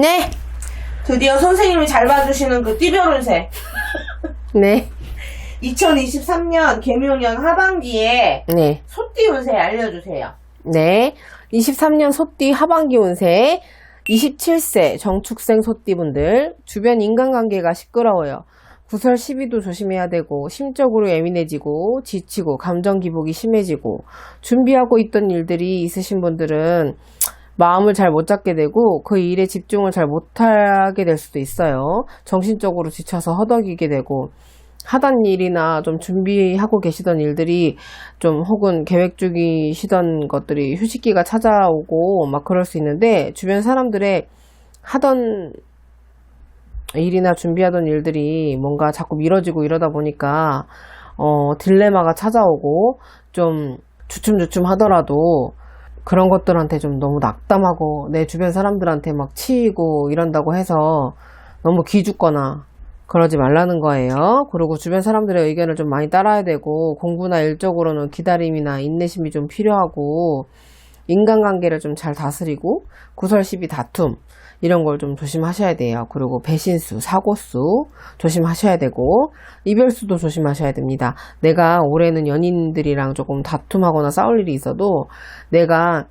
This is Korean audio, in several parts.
네. 드디어 선생님이 잘 봐주시는 그 띠별운세. 네. 2023년 개묘년 하반기에 네. 소띠 운세 알려주세요. 네. 23년 소띠 하반기 운세 27세 정축생 소띠분들 주변 인간관계가 시끄러워요. 구설 시비도 조심해야 되고 심적으로 예민해지고 지치고 감정 기복이 심해지고 준비하고 있던 일들이 있으신 분들은 마음을 잘 못 잡게 되고 그 일에 집중을 잘 못하게 될 수도 있어요. 정신적으로 지쳐서 허덕이게 되고 하던 일이나 좀 준비하고 계시던 일들이 좀 혹은 계획 중이시던 것들이 휴식기가 찾아오고 막 그럴 수 있는데 주변 사람들의 하던 일이나 준비하던 일들이 뭔가 자꾸 미뤄지고 이러다 보니까 어 딜레마가 찾아오고 좀 주춤주춤 하더라도 그런 것들한테 좀 너무 낙담하고 내 주변 사람들한테 막 치이고 이런다고 해서 너무 기죽거나 그러지 말라는 거예요. 그리고 주변 사람들의 의견을 좀 많이 따라야 되고 공부나 일적으로는 기다림이나 인내심이 좀 필요하고 인간관계를 좀 잘 다스리고 구설시비 다툼 이런 걸 좀 조심하셔야 돼요. 그리고 배신수, 사고수 조심하셔야 되고 이별수도 조심하셔야 됩니다. 내가 올해는 연인들이랑 조금 다툼하거나 싸울 일이 있어도 내가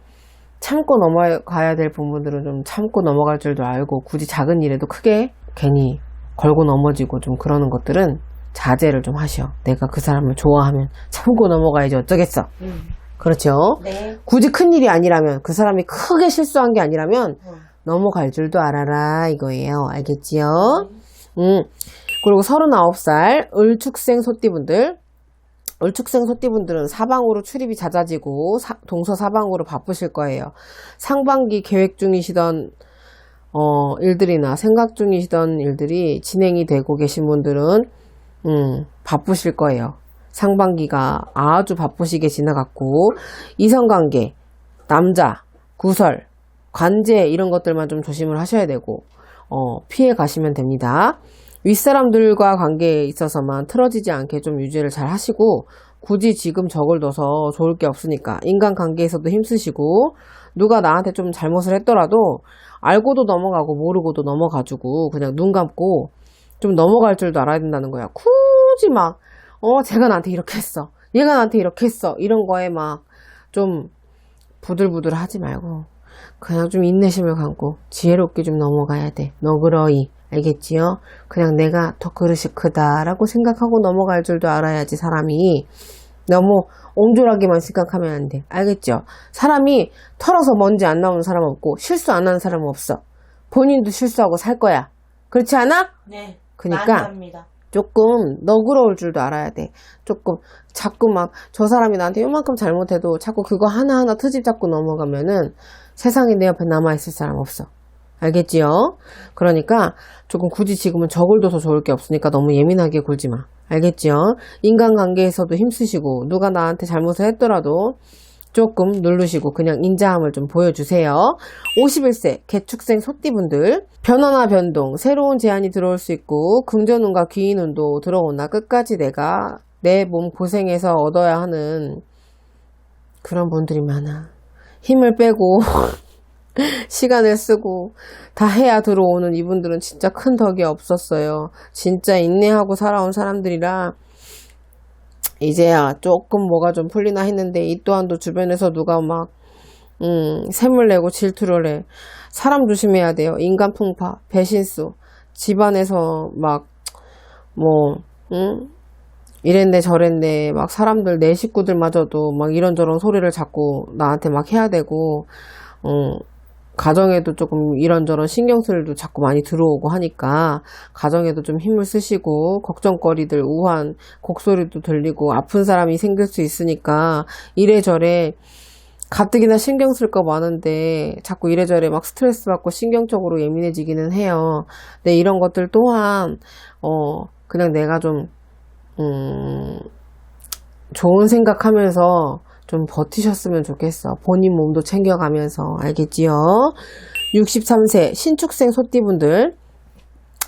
참고 넘어가야 될 부분들은 좀 참고 넘어갈 줄도 알고 굳이 작은 일에도 크게 괜히 걸고 넘어지고 좀 그러는 것들은 자제를 좀 하셔. 내가 그 사람을 좋아하면 참고 넘어가야지 어쩌겠어. 그렇죠? 네. 굳이 큰 일이 아니라면 그 사람이 크게 실수한 게 아니라면 넘어갈 줄도 알아라 이거예요. 알겠지요? 음. 그리고 39살 을축생 소띠분들 을축생 소띠분들은 사방으로 출입이 잦아지고 사- 동서 사방으로 바쁘실 거예요. 상반기 계획 중이시던 어, 일들이나 생각 중이시던 일들이 진행이 되고 계신 분들은 음, 바쁘실 거예요. 상반기가 아주 바쁘시게 지나갔고 이성관계, 남자, 구설, 관제 이런 것들만 좀 조심을 하셔야 되고 어, 피해 가시면 됩니다. 윗사람들과 관계에 있어서만 틀어지지 않게 좀 유지를 잘 하시고 굳이 지금 적을 둬서 좋을 게 없으니까 인간관계에서도 힘쓰시고 누가 나한테 좀 잘못을 했더라도 알고도 넘어가고 모르고도 넘어가지고 그냥 눈 감고 좀 넘어갈 줄도 알아야 된다는 거야. 굳이 막, 어, 쟤가 나한테 이렇게 했어. 얘가 나한테 이렇게 했어. 이런 거에 막 좀 부들부들 하지 말고 그냥 좀 인내심을 갖고 지혜롭게 좀 넘어가야 돼. 너그러이. 알겠지요? 그냥 내가 더 그릇이 크다라고 생각하고 넘어갈 줄도 알아야지 사람이 너무 옹졸하게만 생각하면 안 돼. 알겠죠? 사람이 털어서 먼지 안 나오는 사람 없고 실수 안 하는 사람은 없어. 본인도 실수하고 살 거야. 그렇지 않아? 네. 그니까. 조금 너그러울 줄도 알아야 돼. 조금 자꾸 막 저 사람이 나한테 요만큼 잘못해도 자꾸 그거 하나하나 트집 잡고 넘어가면은 세상에 내 옆에 남아있을 사람 없어. 알겠지요? 그러니까 조금 굳이 지금은 적을 둬서 좋을 게 없으니까 너무 예민하게 굴지 마. 알겠지요? 인간관계에서도 힘쓰시고 누가 나한테 잘못을 했더라도 조금 누르시고 그냥 인자함을 좀 보여주세요. 51세 개축생 소띠분들 변화나 변동, 새로운 제안이 들어올 수 있고 금전운과 귀인운도 들어오나 끝까지 내가 내 몸 고생해서 얻어야 하는 그런 분들이 많아. 힘을 빼고 시간을 쓰고 다 해야 들어오는 이분들은 진짜 큰 덕이 없었어요. 진짜 인내하고 살아온 사람들이라 이제야 조금 뭐가 좀 풀리나 했는데 이 또한도 주변에서 누가 막 음, 샘을 내고 질투를 해. 사람 조심해야 돼요. 인간 풍파, 배신수, 집안에서 막, 뭐, 응? 이랬네, 저랬네. 막 사람들, 내 식구들마저도 막 이런저런 소리를 자꾸 나한테 막 해야 되고, 음, 가정에도 조금 이런저런 신경 쓸 일도 자꾸 많이 들어오고 하니까 가정에도 좀 힘을 쓰시고 걱정거리들 우한 곡소리도 들리고 아픈 사람이 생길 수 있으니까 이래저래 가뜩이나 신경 쓸 거 많은데 자꾸 이래저래 막 스트레스 받고 신경적으로 예민해지기는 해요. 근데 이런 것들 또한 어 그냥 내가 좀 음, 좋은 생각하면서 좀 버티셨으면 좋겠어. 본인 몸도 챙겨가면서 알겠지요? 63세 신축생 소띠분들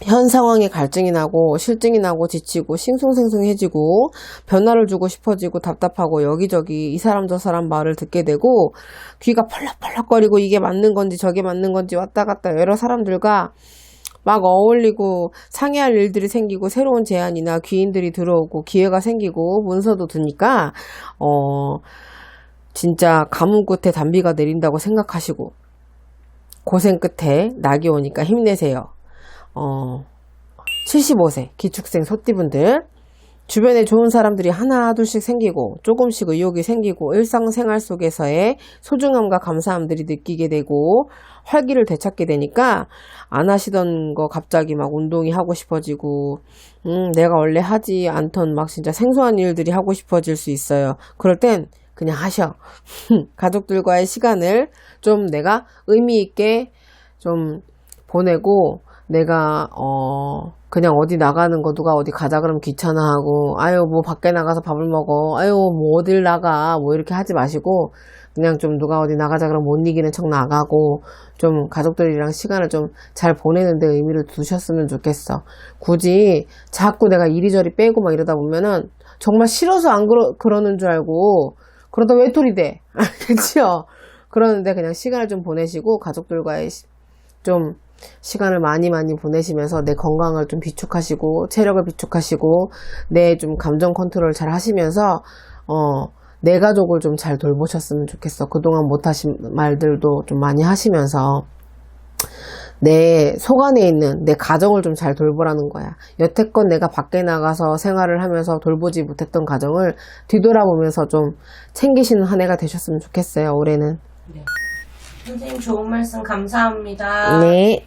현 상황에 갈증이 나고 실증이 나고 지치고 싱숭생숭해지고 변화를 주고 싶어지고 답답하고 여기저기 이 사람 저 사람 말을 듣게 되고 귀가 펄럭펄럭거리고 이게 맞는 건지 저게 맞는 건지 왔다 갔다 여러 사람들과 막 어울리고 상의할 일들이 생기고 새로운 제안이나 귀인들이 들어오고 기회가 생기고 문서도 드니까 어 진짜 가뭄 끝에 단비가 내린다고 생각하시고 고생 끝에 낙이 오니까 힘내세요. 어 75세 기축생 소띠분들 주변에 좋은 사람들이 하나 둘씩 생기고 조금씩 의욕이 생기고 일상생활 속에서의 소중함과 감사함들이 느끼게 되고 활기를 되찾게 되니까 안 하시던 거 갑자기 막 운동이 하고 싶어지고 음 내가 원래 하지 않던 막 진짜 생소한 일들이 하고 싶어질 수 있어요. 그럴 땐 그냥 하셔. 가족들과의 시간을 좀 내가 의미 있게 좀 보내고 내가 어 그냥 어디 나가는 거 누가 어디 가자 그러면 귀찮아하고 아유 뭐 밖에 나가서 밥을 먹어. 아유 뭐 어딜 나가. 뭐 이렇게 하지 마시고 그냥 좀 누가 어디 나가자 그러면 못 이기는 척 나가고 좀 가족들이랑 시간을 좀 잘 보내는데 의미를 두셨으면 좋겠어. 굳이 자꾸 내가 이리저리 빼고 막 이러다 보면은 정말 싫어서 안 그러, 그러는 줄 알고 그러다 외톨이 돼? 알겠지요 그러는데 그냥 시간을 좀 보내시고 가족들과의 시- 좀 시간을 많이 많이 보내시면서 내 건강을 좀 비축하시고 체력을 비축하시고 내 좀 감정 컨트롤 잘 하시면서 어, 내 가족을 좀 잘 돌보셨으면 좋겠어. 그동안 못하신 말들도 좀 많이 하시면서 내 속 안에 있는 내 가정을 좀 잘 돌보라는 거야. 여태껏 내가 밖에 나가서 생활을 하면서 돌보지 못했던 가정을 뒤돌아보면서 좀 챙기시는 한 해가 되셨으면 좋겠어요. 올해는. 선생님 좋은 말씀 감사합니다. 네.